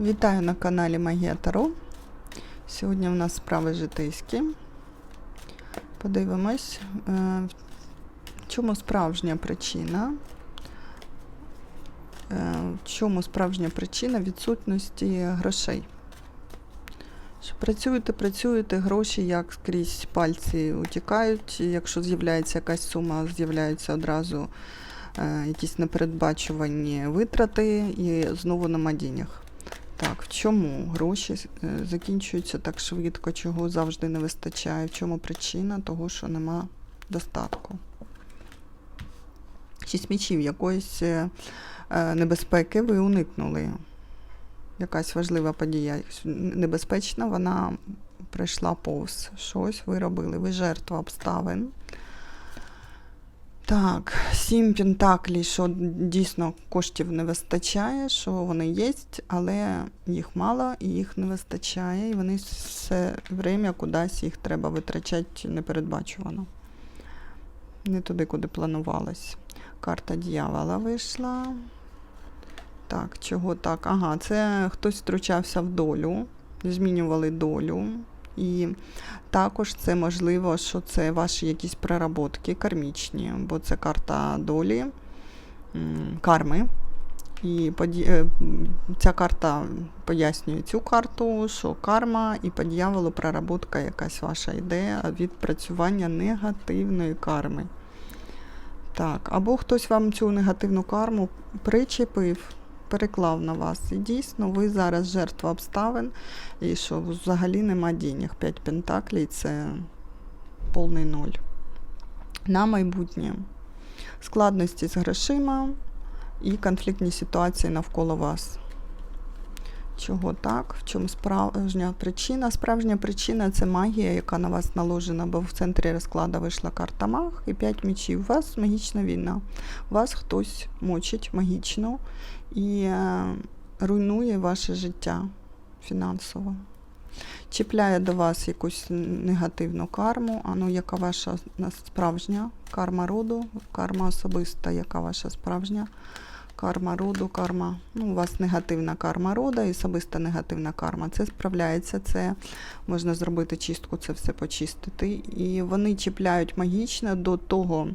Вітаю на каналі Магія Таро. Сьогодні у нас справи житейські. Подивимось, е, в чому справжня причина. е, В чому справжня причина відсутності грошей. Що працюєте, працюєте, гроші як скрізь пальці утікають. Якщо з'являється якась сума, з'являються одразу е, якісь непередбачувані витрати і знову нема денег. Так, в чому гроші е, закінчуються так швидко, чого завжди не вистачає? В чому причина того, що нема достатку? Шість мічів якоїсь е, е, небезпеки ви уникнули. Якась важлива подія небезпечна, вона прийшла повз. Щось ви робили. Ви жертва обставин. Так, сім пентаклей, що дійсно коштів не вистачає, що вони є, але їх мало і їх не вистачає, і вони все время кудись їх треба витрачати непередбачувано. Не туди, куди планувалось. Карта дьявола вийшла. Так, чого так? Ага, це хтось втручався в долю, змінювали долю. І також це можливо, що це ваші якісь проработки кармічні, бо це карта долі, карми. І е, ця карта пояснює цю карту, що карма і по дьяволу проработка якась ваша ідея відпрацювання негативної карми. Так, або хтось вам цю негативну карму причепив, переклав на вас. І дійсно, ви зараз жертва обставин, і що взагалі нема денег. П'ять пентаклей це повний ноль. На майбутнє. Складності з грошима і конфліктні ситуації навколо вас. Чого так? В чому справжня причина? Справжня причина це магія, яка на вас наложена, бо в центрі розкладу вийшла карта маг і 5 мечів. У вас магічна війна. Вас хтось мочить магічно і е, руйнує ваше життя фінансово. Чіпляє до вас якусь негативну карму. А ну, яка ваша справжня карма роду, карма особиста, яка ваша справжня карма роду, карма. Ну, у вас негативна карма рода і особиста негативна карма. Це справляється, це можна зробити чистку, це все почистити. І вони чіпляють магічно до того.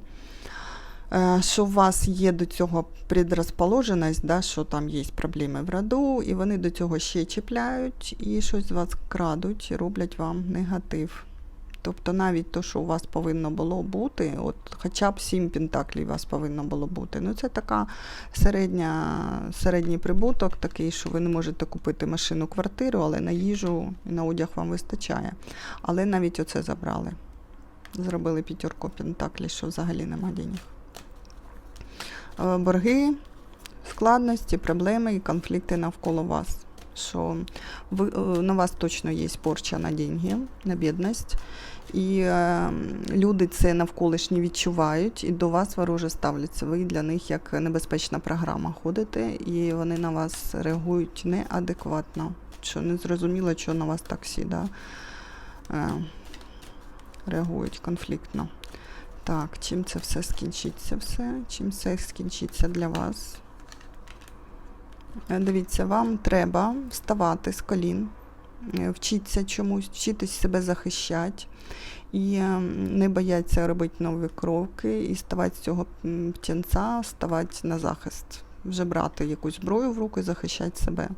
Е, що у вас є до цього предрозположеність, да, що там є проблеми в роду, і вони до цього ще чіпляють і щось з вас крадуть роблять вам негатив. Тобто навіть то, що у вас повинно було бути, от хоча б 7 пентаклів у вас повинно було бути. Ну це така середня, середній прибуток, такий, що ви не можете купити машину, квартиру, але на їжу і на одяг вам вистачає. Але навіть оце забрали. Зробили п'ятерку пентаклів, що взагалі нема денег. Е, борги, складності, проблеми і конфлікти навколо вас. Що ви, е, на вас точно є порча на деньги, на бідність. І е, люди це навколишні відчувають і до вас вороже ставляться. Ви для них як небезпечна програма ходите, і вони на вас реагують неадекватно. Що не зрозуміло, що на вас так всі да, е, реагують конфліктно. Так, чим це все скінчиться все? Чим це скінчиться для вас? Е, Дивіться, вам треба вставати з колін, е, вчитися чомусь, вчитись себе захищати і е, не бояться робити нові кроки і ставати з цього птінця, ставати на захист, вже брати якусь зброю в руку і захищати себе.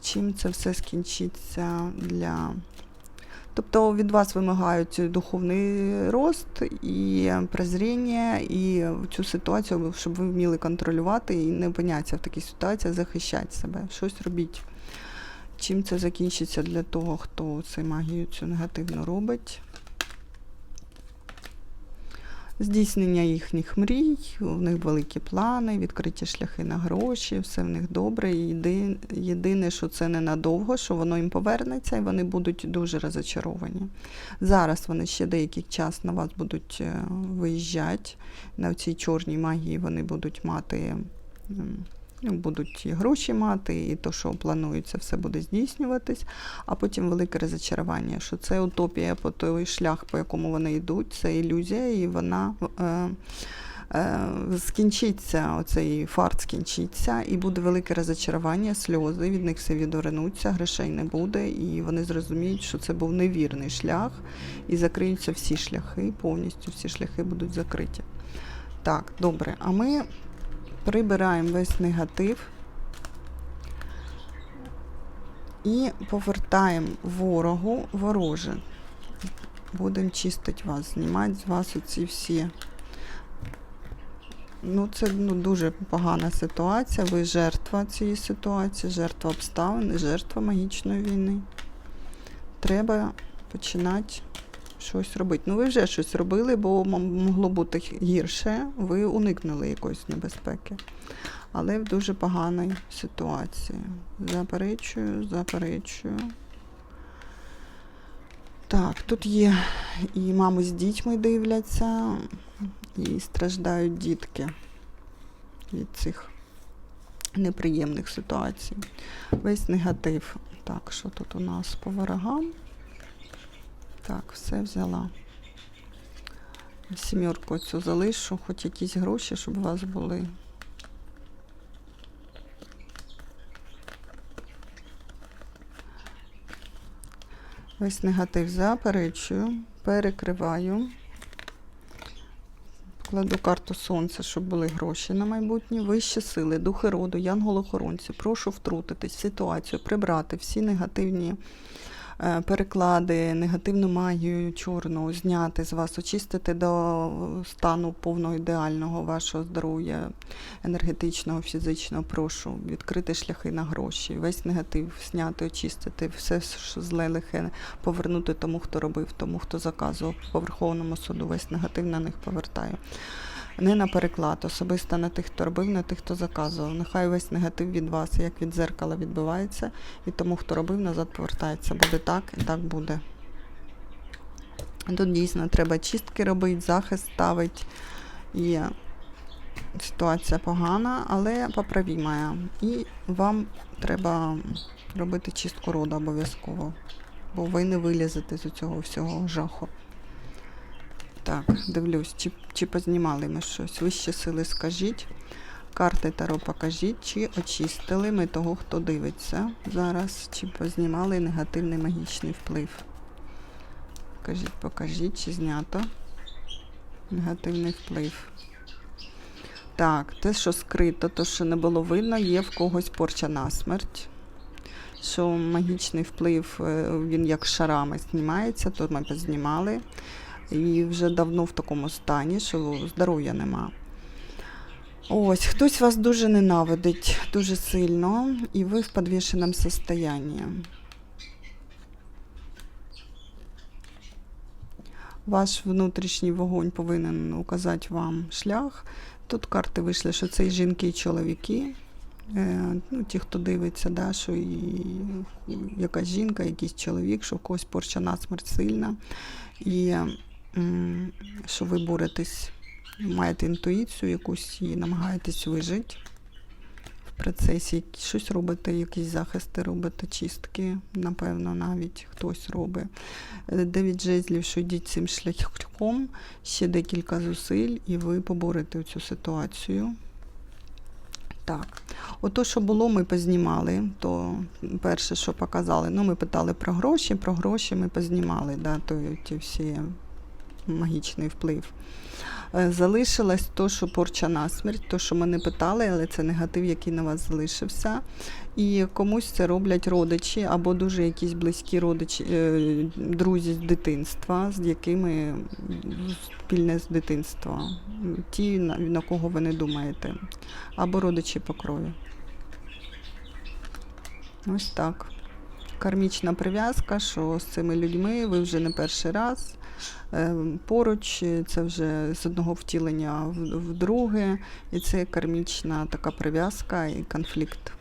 Чим це все скінчиться для. Тобто від вас вимагають духовний рост і прозріння, і цю ситуацію, щоб ви вміли контролювати і не опинятися в такій ситуації, захищати себе, щось робіть. Чим це закінчиться для того, хто цю магію цю негативно робить? Здійснення їхніх мрій, у них великі плани, відкриті шляхи на гроші, все в них добре. І єди- Єдине, що це ненадовго, що воно їм повернеться, і вони будуть дуже розочаровані. Зараз вони ще деякий час на вас будуть е, виїжджати. На цій чорній магії вони будуть мати. Будуть і гроші мати, і то, що планується, все буде здійснюватись, а потім велике розочарування, що це утопія по той шлях, по якому вони йдуть, це ілюзія, і вона е, е, скінчиться оцей фарт скінчиться, і буде велике розочарування, сльози, від них все відвернуться, грошей не буде, і вони зрозуміють, що це був невірний шлях, і закриються всі шляхи, повністю всі шляхи будуть закриті. Так, добре. А ми прибираємо весь негатив і повертаємо ворогу вороже. Будемо чистити вас, знімати з вас оці всі. Ну, це ну, дуже погана ситуація. Ви жертва цієї ситуації, жертва обставин, жертва магічної війни. Треба починати щось робити. Ну, ви вже щось робили, бо могло бути гірше. Ви уникнули якоїсь небезпеки. Але в дуже поганій ситуації. Заперечую, заперечую. Так, тут є і мами з дітьми дивляться, і страждають дітки від цих неприємних ситуацій. Весь негатив. Так, що тут у нас по ворогам? Так, все взяла. Сімерку цю залишу, хоч якісь гроші, щоб у вас були. Весь негатив заперечую, перекриваю. Кладу карту сонця, щоб були гроші на майбутнє. Вищі сили, духи роду, янголохоронці. Прошу втрутитись в ситуацію, прибрати всі негативні переклади, негативну магію чорну, зняти з вас, очистити до стану повного ідеального вашого здоров'я, енергетичного, фізичного. Прошу відкрити шляхи на гроші, весь негатив зняти, очистити, все що зле лихе повернути тому, хто робив, тому, хто заказував по Верховному суду. Весь негатив на них повертаю. Не на переклад, особисто на тих, хто робив, на тих, хто заказував. Нехай весь негатив від вас, як від дзеркала, відбивається, і тому, хто робив, назад повертається. Буде так і так буде. Тут дійсно треба чистки робити, захист ставити. І ситуація погана, але поправімая. І вам треба робити чистку роду обов'язково, бо ви не вилізете з цього всього жаху. Так, дивлюсь, чи, чи познімали ми щось. Вищі сили скажіть. Карти Таро покажіть, чи очистили ми того, хто дивиться зараз, чи познімали негативний магічний вплив. Покажіть, покажіть, чи знято негативний вплив. Так, те, що скрито, то, що не було видно, є в когось порча на смерть. Що магічний вплив, е, він як шарами знімається, то ми познімали. І вже давно в такому стані, що здоров'я нема. Ось, хтось вас дуже ненавидить, дуже сильно, і ви в підвішеному состоянні. Ваш внутрішній вогонь повинен указати вам шлях. Тут карти вийшли, що це і жінки, і чоловіки. Е, ну, ті, хто дивиться, да, що і якась жінка, якийсь чоловік, що в когось порча насмерть сильна. І що ви боретесь, маєте інтуїцію якусь і намагаєтесь вижити в процесі, щось робите, якісь захисти робите, чистки, напевно, навіть хтось робить. Е, Дев'ять жезлів, що йдіть цим шляхом, ще декілька зусиль, і ви поборете цю ситуацію. Так, ото, що було, ми познімали. То перше, що показали, ну ми питали про гроші, про гроші ми познімали, да, то ті всі магічний вплив. Е, Залишилось то, що порча насмерть, то, що ми не питали, але це негатив, який на вас залишився. І комусь це роблять родичі або дуже якісь близькі родичі, е, друзі з дитинства, з якими спільне з дитинства. Ті, на, кого ви не думаєте, або родичі по крові. Ось так. Кармічна прив'язка, що з цими людьми ви вже не перший раз поруч, це вже з одного втілення в, друге, і це кармічна така прив'язка і конфлікт.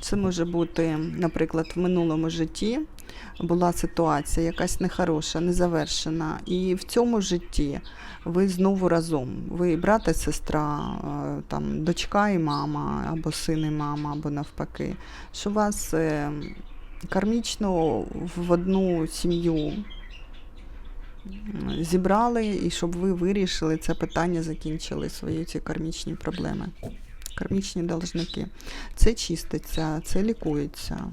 Це може бути, наприклад, в минулому житті була ситуація якась нехороша, незавершена. І в цьому житті ви знову разом. Ви брат і сестра, е, там, дочка і мама, або син і мама, або навпаки. Що вас е, кармічно в одну сім'ю зібрали, і щоб ви вирішили це питання, закінчили свої ці кармічні проблеми. Кармічні должники. Це чиститься, це лікується.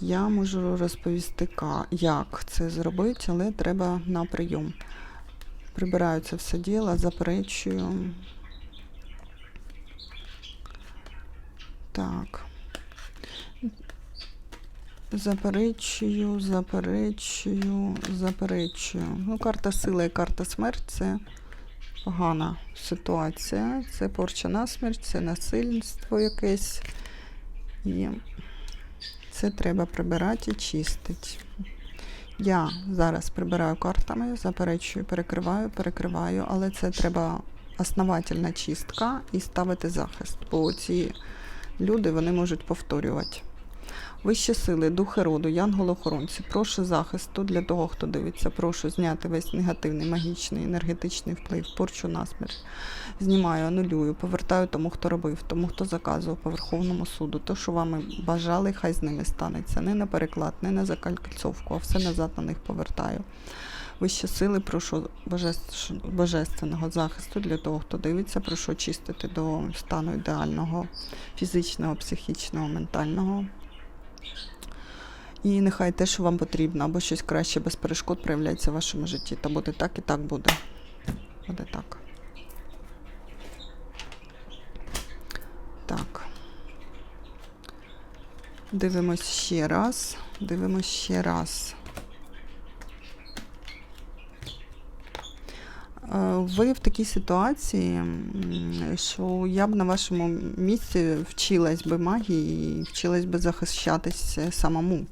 Я можу розповісти, як це зробити, але треба на прийом. Прибираю це все діло, заперечую. Так. Заперечую, заперечую, заперечую. Ну, карта сила і карта смерть це погана ситуація. Це порча на смерть, це насильство якесь. І це треба прибирати і чистити. Я зараз прибираю картами, заперечую, перекриваю, перекриваю, але це треба основательна чистка і ставити захист, бо ці люди вони можуть повторювати. Вищі сили, духи роду, янголи-охоронці, прошу захисту для того, хто дивиться, прошу зняти весь негативний, магічний, енергетичний вплив, порчу насмерть. Знімаю, анулюю, повертаю тому, хто робив, тому, хто заказував по Верховному суду. То, що вами бажали, хай з ними станеться. Не на переклад, не на закальцовку, а все назад на них повертаю. Вищі сили, прошу божественного захисту для того, хто дивиться, прошу очистити до стану ідеального фізичного, психічного, ментального. І нехай те, що вам потрібно, або щось краще без перешкод проявляється в вашому житті. Та буде так і так буде. Буде так. Так. Дивимось ще раз. Дивимось ще раз. Ви в такій ситуації, що я б на вашому місці вчилась би магії і вчилась би захищатись самому.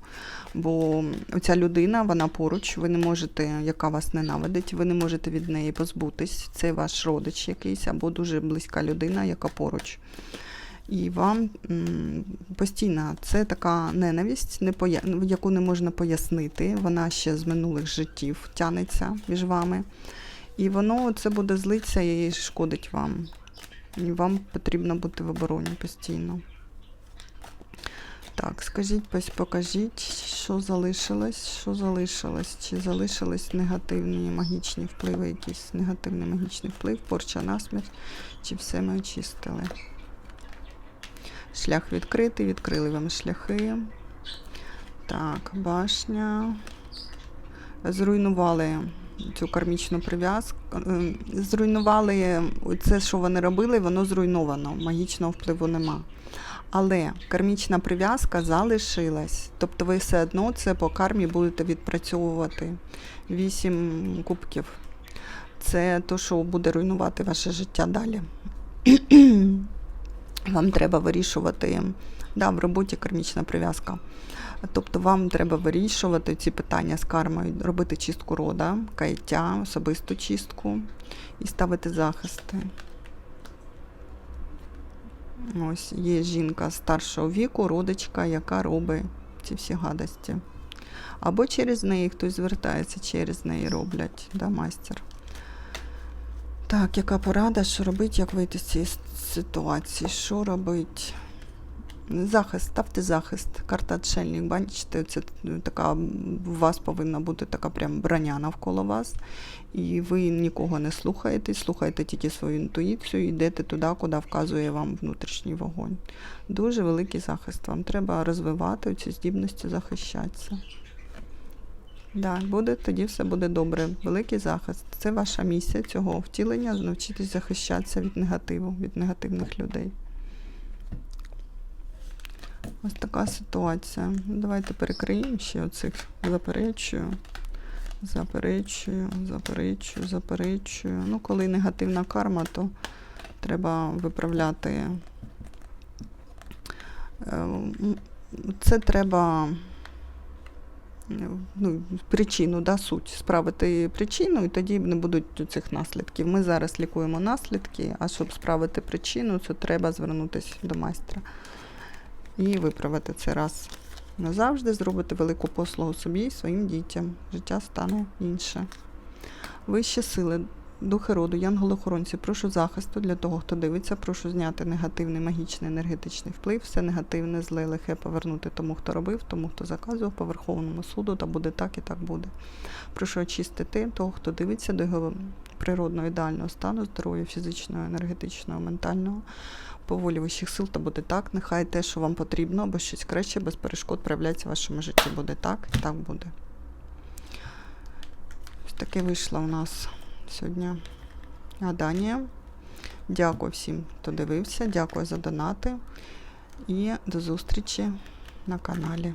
Бо ця людина, вона поруч, ви не можете, яка вас ненавидить, ви не можете від неї позбутись. Це ваш родич якийсь або дуже близька людина, яка поруч. І вам постійно це така ненависть, яку не можна пояснити. Вона ще з минулих життів тянеться між вами. І воно це буде злитися і шкодить вам. І вам потрібно бути в обороні постійно. Так, скажіть, покажіть, що залишилось, що залишилось, чи залишились негативні магічні впливи, якийсь негативний магічний вплив, порча насмерть, чи все ми очистили. Шлях відкритий, відкрили вам шляхи. Так, башня. Зруйнували цю кармічну прив'язку. е, Зруйнували це, що вони робили, воно зруйновано. Магічного впливу нема. Але кармічна прив'язка залишилась. Тобто ви все одно це по кармі будете відпрацьовувати. Вісім кубків. Це то, що буде руйнувати ваше життя далі. Вам треба вирішувати. Да, в роботі кармічна прив'язка. Тобто вам треба вирішувати ці питання з кармою, робити чистку рода, каяття, особисту чистку і ставити захисти. Ось є жінка старшого віку, родичка, яка робить ці всі гадості. Або через неї хтось звертається, через неї роблять, да, майстер. Так, яка порада, що робити, як вийти з цієї ситуації? Що робити? Захист, ставте захист. Карта отшельник, бачите, це така у вас повинна бути така прям броня навколо вас. І ви нікого не слухаєте, слухаєте тільки свою інтуїцію, йдете туди, куди вказує вам внутрішній вогонь. Дуже великий захист. Вам треба розвивати ці здібності захищатися. Так, буде, тоді все буде добре. Великий захист. Це ваша місія цього втілення, навчитись захищатися від негативу, від негативних людей. Ось така ситуація. Ну, Давайте перекриємо ще оцих заперечую. Заперечую, заперечую, заперечую. Ну, коли негативна карма, то треба виправляти. Е, Це треба е, ну, причину, да, суть, справити причину, і тоді не будуть цих наслідків. Ми зараз лікуємо наслідки, а щоб справити причину, це треба звернутися до майстра і виправити це раз назавжди, зробити велику послугу собі і своїм дітям. Життя стане інше. Вищі сили. Духи роду, янголи-охоронці, прошу захисту для того, хто дивиться, прошу зняти негативний магічний енергетичний вплив, все негативне, зле, лихе повернути тому, хто робив, тому, хто заказував по Верховному суду, та буде так і так буде. Прошу очистити того, хто дивиться до його природного ідеального стану, здоров'я фізичного, енергетичного, ментального, по волі вищих сил, та буде так. Нехай те, що вам потрібно, або щось краще, без перешкод проявляється в вашому житті. Буде так і так буде. Ось таке вийшло у нас сьогодні гадання. Дякую всім, хто дивився. Дякую за донати. І до зустрічі на каналі.